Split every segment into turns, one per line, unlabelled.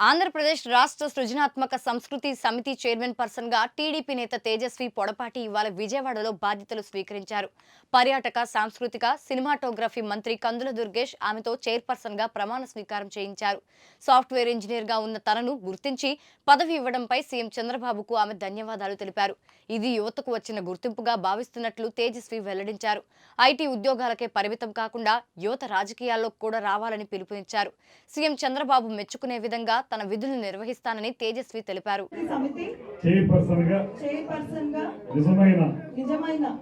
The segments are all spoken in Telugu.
ఆంధ్రప్రదేశ్ రాష్ట్ర సృజనాత్మక సంస్కృతి సమితి చైర్మన్ పర్సన్గా టీడీపీ నేత తేజస్వి పొడపాటి ఇవాళ విజయవాడలో బాధ్యతలు స్వీకరించారు. పర్యాటక సాంస్కృతిక సినిమాటోగ్రఫీ మంత్రి కందుల దుర్గేష్ ఆమెతో చైర్పర్సన్గా ప్రమాణ స్వీకారం చేయించారు. సాఫ్ట్వేర్ ఇంజనీర్గా ఉన్న తనను గుర్తించి పదవి ఇవ్వడంపై సీఎం చంద్రబాబుకు ఆమె ధన్యవాదాలు తెలిపారు. ఇది యువతకు వచ్చిన గుర్తింపుగా భావిస్తున్నట్లు తేజస్వి వెల్లడించారు. ఐటీ ఉద్యోగాలకే పరిమితం కాకుండా యువత రాజకీయాల్లో కూడా రావాలని పిలుపునిచ్చారు. సీఎం చంద్రబాబు మెచ్చుకునే విధంగా తన విధులు నిర్వహిస్తానని తేజస్వి తెలిపారు.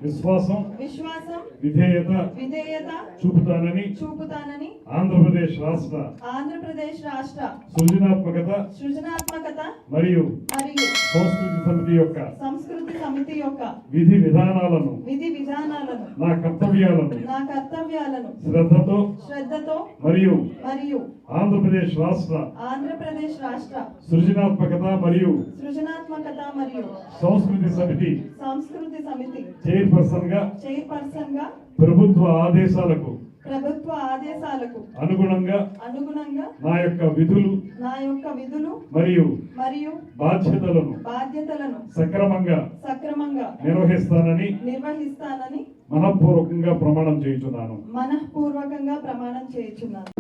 విశ్వాసం
విశ్వాసం
విధేయత చూపుతానని
చూపుతానని
ఆంధ్రప్రదేశ్ రాష్ట్ర
ఆంధ్రప్రదేశ్ రాష్ట్ర
సృజనాత్మకత
సృజనాత్మకత
మరియు
మరియు
సంస్కృతి సమితి యొక్క
సంస్కృతి సమితి యొక్క
విధి విధానాలను
విధి విధానాలను.
నా కర్తవ్యాలను.
నా కర్తవ్యాలను.
శ్రద్ధతో
శ్రద్ధతో
మరియు
మరియు
ఆంధ్రప్రదేశ్ రాష్ట్ర
ఆంధ్రప్రదేశ్ రాష్ట్ర
సృజనాత్మకత మరియు
సృజనాత్మకత మరియు
సంస్కృతి సమితి
సంస్కృతి సమితి చైర్పర్సన్గా చైర్పర్సన్గా
ప్రభుత్వ ఆదేశాలకు
ప్రభుత్వ ఆదేశాలకు
అనుగుణంగా
అనుగుణంగా
నా యొక్క విధులు
నా యొక్క విధులు
మరియు
మరియు
బాధ్యతలను
బాధ్యతలను
సక్రమంగా
సక్రమంగా
నిర్వహిస్తానని
నిర్వహిస్తానని
మనఃపూర్వకంగా ప్రమాణం చేయుచున్నాను.
మనఃపూర్వకంగా ప్రమాణం చేయుచున్నాను.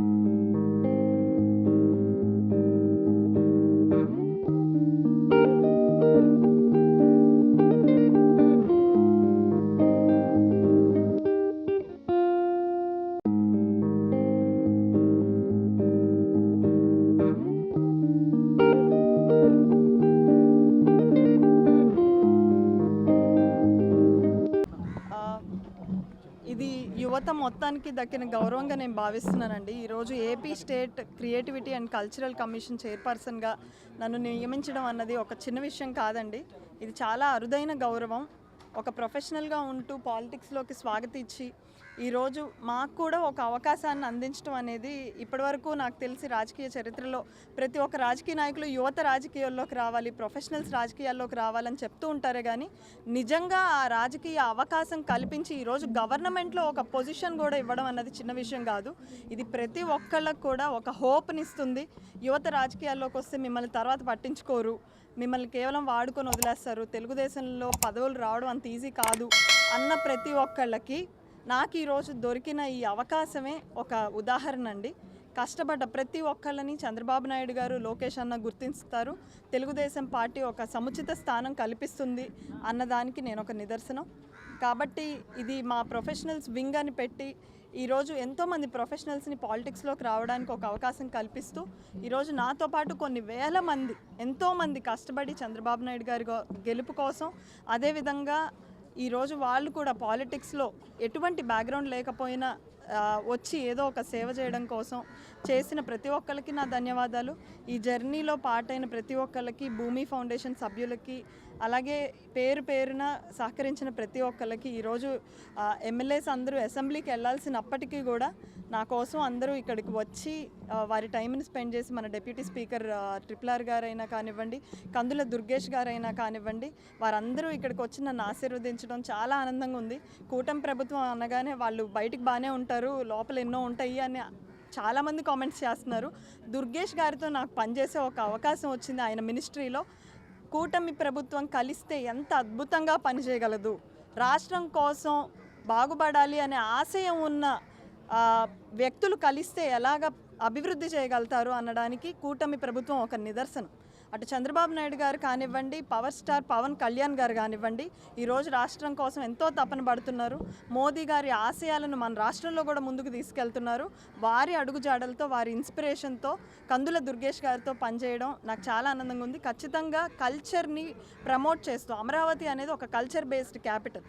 యువత మొత్తానికి దక్కిన గౌరవంగా నేను భావిస్తున్నానండి. ఈరోజు AP state creativity and cultural commission చైర్పర్సన్గా నన్ను నియమించడం అన్నది ఒక చిన్న విషయం కాదండి. ఇది చాలా అరుదైన గౌరవం. ఒక ప్రొఫెషనల్గా ఉంటూ పాలిటిక్స్లోకి స్వాగతించి ఈరోజు మాకు కూడా ఒక అవకాశాన్ని అందించడం అనేది ఇప్పటివరకు నాకు తెలిసి రాజకీయ చరిత్రలో ప్రతి ఒక్క రాజకీయ నాయకులు యువత రాజకీయాల్లోకి రావాలి ప్రొఫెషనల్స్ రాజకీయాల్లోకి రావాలని చెప్తూ ఉంటారే కానీ నిజంగా ఆ రాజకీయ అవకాశం కల్పించి ఈరోజు గవర్నమెంట్లో ఒక పొజిషన్ కూడా ఇవ్వడం అన్నది చిన్న విషయం కాదు. ఇది ప్రతి ఒక్కళ్ళకు కూడా ఒక హోప్నిస్తుంది. యువత రాజకీయాల్లోకి వస్తే మిమ్మల్ని తర్వాత పట్టించుకోరు. మిమ్మల్ని కేవలం వాడుకొని వదిలేస్తారు. తెలుగుదేశంలో పదవులు రావడం అంత ఈజీ కాదు అన్న ప్రతి ఒక్కళ్ళకి నాకు ఈరోజు దొరికిన ఈ అవకాశమే ఒక ఉదాహరణ అండి. కష్టపడ్డ ప్రతి ఒక్కళ్ళని చంద్రబాబు నాయుడు గారు లోకేష్ అన్న గుర్తిస్తారు. తెలుగుదేశం పార్టీ ఒక సముచిత స్థానం కల్పిస్తుంది అన్నదానికి నేను ఒక నిదర్శనం. కాబట్టి ఇది మా ప్రొఫెషనల్స్ వింగ్ అని పెట్టి ఈరోజు ఎంతోమంది ప్రొఫెషనల్స్ని పాలిటిక్స్లోకి రావడానికి ఒక అవకాశం కల్పిస్తూ ఈరోజు నాతో పాటు కొన్ని వేల మంది ఎంతోమంది కష్టపడి చంద్రబాబు నాయుడు గారి గెలుపు కోసం అదేవిధంగా ఈరోజు వాళ్ళు కూడా పాలిటిక్స్లో ఎటువంటి బ్యాక్గ్రౌండ్ లేకపోయినా వచ్చి ఏదో ఒక సేవ చేయడం కోసం చేసిన ప్రతి ఒక్కరికి నా ధన్యవాదాలు. ఈ జర్నీలో పాటైన ప్రతి ఒక్కరికి భూమి ఫౌండేషన్ సభ్యులకి అలాగే పేరు పేరున సహకరించిన ప్రతి ఒక్కరికి ఈరోజు ఎమ్మెల్యేస్ అందరూ అసెంబ్లీకి వెళ్ళాల్సినప్పటికీ కూడా నా కోసం అందరూ ఇక్కడికి వచ్చి వారి టైంని స్పెండ్ చేసి మన డిప్యూటీ స్పీకర్ ఆ, గారైనా కానివ్వండి కందుల దుర్గేష్ గారైనా కానివ్వండి వారందరూ ఇక్కడికి వచ్చి నన్ను ఆశీర్వదించడం చాలా ఆనందంగా ఉంది. కూటమి ప్రభుత్వం అనగానే వాళ్ళు బయటికి బాగానే ఉంటారు. లోపల ఎన్నో ఉంటాయి అని చాలామంది కామెంట్స్ చేస్తున్నారు. దుర్గేష్ గారితో నాకు పనిచేసే ఒక అవకాశం వచ్చింది ఆయన మినిస్ట్రీలో కూటమి ప్రభుత్వం కలిస్తే ఎంత అద్భుతంగా పనిచేయగలదు. రాష్ట్రం కోసం బాగుపడాలి అనే ఆశయం ఉన్న వ్యక్తులు కలిస్తే ఎలాగ అభివృద్ధి చేయగలుగుతారు అనడానికి కూటమి ప్రభుత్వం ఒక నిదర్శనం. అటు చంద్రబాబు నాయుడు గారు కానివ్వండి పవర్ స్టార్ పవన్ కళ్యాణ్ గారు కానివ్వండి ఈరోజు రాష్ట్రం కోసం ఎంతో తపన పడుతున్నారు. మోదీ గారి ఆశయాలను మన రాష్ట్రంలో కూడా ముందుకు తీసుకెళ్తున్నారు. వారి అడుగుజాడలతో వారి ఇన్స్పిరేషన్తో కందుల దుర్గేష్ గారితో పనిచేయడం నాకు చాలా ఆనందంగా ఉంది. ఖచ్చితంగా కల్చర్ని ప్రమోట్ చేస్తూ అమరావతి అనేది ఒక కల్చర్ బేస్డ్ క్యాపిటల్